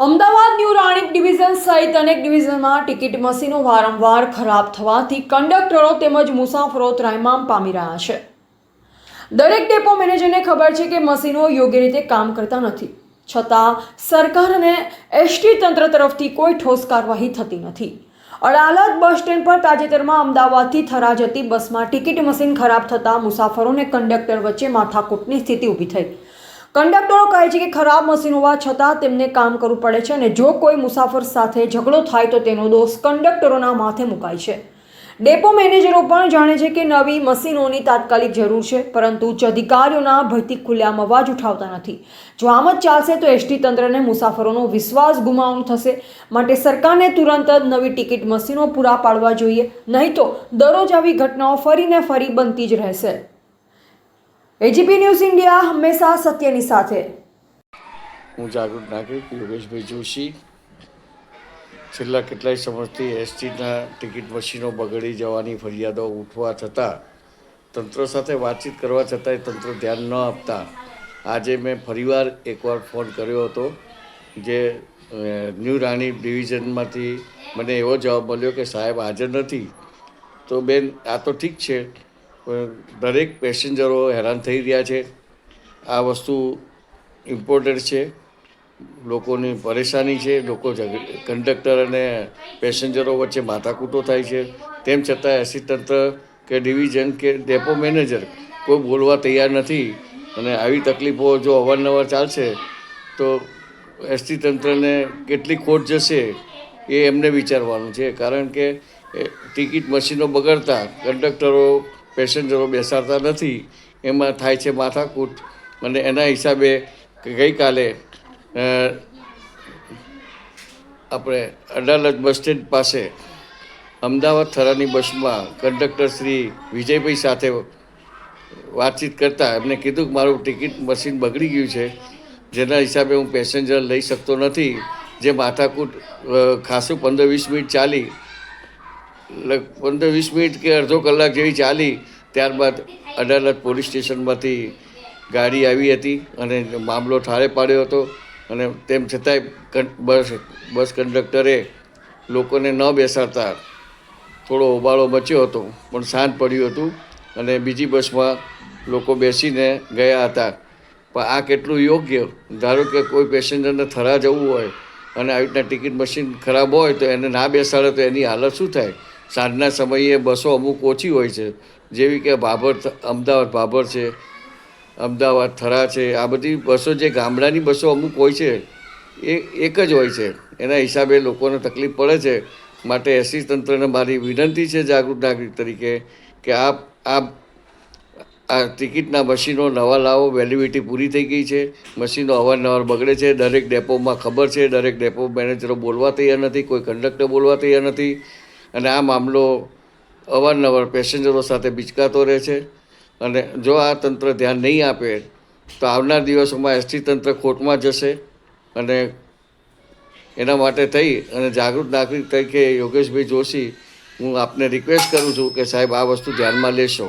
Ahmedabad new Ranip division સહિત અનેક ડિવિઝનમાં ticket મશીનો વારંવાર ખરાબ થવાથી કંડક્ટરો તેમજ મુસાફરો ત્રાહિમામ પામી રહ્યા છે. દરેક ડેપો મેનેજરને ખબર છે કે મશીનો યોગ્ય રીતે કામ કરતા નથી. છતાં, સરકાર અને એસટી તંત્ર તરફથી કોઈ ઠોસ કાર્યવાહી થતી નથી. અડાલજ બસ સ્ટેન્ડ પર તાજેતરમાં અમદાવાદથી થરા જતી બસમાં ટિકિટ મશીન ખરાબ થતાં મુસાફરોને કંડક્ટર વચ્ચે માથાકૂટની સ્થિતિ ઊભી થઈ. કંડક્ટરો કહે છે કે ખરાબ મશીન હોવા છતાં તેમને કામ કરવું પડે છે અને જો કોઈ મુસાફર સાથે ઝઘડો થાય તો તેનો દોષ કંડક્ટરોના માથે મુકાય છે. ડેપો મેનેજરો પણ જાણે છે કે નવી મશીનોની તાત્કાલિક જરૂર છે, પરંતુ ઉચ્ચ અધિકારીઓના ભયથી ખુલ્લામ અવાજ ઉઠાવતા નથી. જો આમ જ ચાલશે તો એસટી તંત્રને મુસાફરોનો વિશ્વાસ ગુમાવવાનો થશે. માટે સરકારને તુરંત જ નવી ટિકિટ મશીનો પૂરા પાડવા જોઈએ. નહીં તો દરરોજ આવી ઘટનાઓ ફરીને ફરી બનતી જ રહેશે. એજીપી ન્યૂઝ ઇન્ડિયા હંમેશા સત્યની સાથે. હું જાગૃત નાગરિક, યોગેશભાઈ જોશી. છેલ્લા કેટલાય સમયથી એસટીના ટિકિટ મશીનો બગડી જવાની ફરિયાદો ઉઠવા છતાં, તંત્ર સાથે વાતચીત કરવા છતાંય તંત્ર ધ્યાન ન આપતા. આજે મેં ફરીવાર એકવાર ફોન કર્યો હતો, જે ન્યૂ રાણી ડિવિઝનમાંથી મને એવો જવાબ મળ્યો કે સાહેબ, હાજર નથી. તો બેન, આ તો ઠીક છે. દરેક પેસેન્જરો હેરાન થઈ રહ્યા છે. આ વસ્તુ ઇમ્પોર્ટન્ટ છે. લોકોની પરેશાની છે. લોકો કંડક્ટર અને પેસેન્જરો વચ્ચે માથાકૂટો થાય છે. તેમ છતાં એસી તંત્ર કે ડિવિઝન કે ડેપો મેનેજર કોઈ બોલવા તૈયાર નથી. અને આવી તકલીફો જો અવારનવાર ચાલશે, તો એસટી તંત્રને કેટલી ખોટ જશે એ એમને વિચારવાનું છે. કારણ કે ટિકિટ મશીનો બગડતા કંડક્ટરો પેસેન્જરો બેસાડતા નથી, એમાં થાય છે માથાકૂટ. અને એના હિસાબે ગઈકાલે આપણે અડાલજ બસ સ્ટેન્ડ પાસે અમદાવાદ થરાની બસમાં કંડક્ટર શ્રી વિજયભાઈ સાથે વાતચીત કરતાં એમને કીધું કે મારું ટિકિટ મશીન બગડી ગયું છે, જેના હિસાબે હું પેસેન્જર લઈ શકતો નથી, જે માથાકૂટ ખાસું પંદર વીસ મિનિટ ચાલી પંદર વીસ મિનિટ કે અડધો કલાક જેવી ચાલી, ત્યારબાદ અડાલત પોલીસ સ્ટેશનમાંથી ગાડી આવી હતી અને મામલો ઠારે પાડ્યો હતો અને તેમ છતાંય બસ બસ કંડક્ટરે લોકોને ન બેસાડતા થોડો હોબાળો મચ્યો હતો, પણ શાંત પડ્યું હતું અને બીજી બસમાં લોકો બેસીને ગયા હતા. પણ આ કેટલું યોગ્ય? ધારો કે કોઈ પેસેન્જરને થરા જવું હોય અને આવી રીતના ટિકિટ મશીન ખરાબ હોય તો એને ના બેસાડે તો એની હાલત શું થાય? સાંજના સમયે બસો અમુક ઓછી હોય છે. જેવી કે ભાભર અમદાવાદ ભાભર છે, અમદાવાદ થરા છે, આ બધી બસો જે ગામડાની બસો અમુક હોય છે, એ એક જ હોય છે. એના હિસાબે લોકોને તકલીફ પડે છે. માટે એસી તંત્રને મારી વિનંતી છે જાગૃત નાગરિક તરીકે કે આપ આ આ ટિકિટના મશીનો નવા લાવો, વેલિડિટી પૂરી થઈ ગઈ છે. મશીનો અવારનવાર બગડે છે. દરેક ડેપોમાં ખબર છે. દરેક ડેપો મેનેજરો બોલવા તૈયાર નથી. કોઈ કંડક્ટર બોલવા તૈયાર નથી. અને આ મામલો અવારનવાર પેસેન્જરો સાથે બિચકાતો રહે છે. અને જો આ તંત્ર ધ્યાન નહીં આપે, તો આવનાર દિવસોમાં એસટી તંત્ર ખોટમાં જશે અને એના માટે થઈ અને જાગૃત નાગરિક તરીકે યોગેશભાઈ જોશી, હું આપને રિક્વેસ્ટ કરું છું કે સાહેબ આ વસ્તુ ધ્યાનમાં લેશો.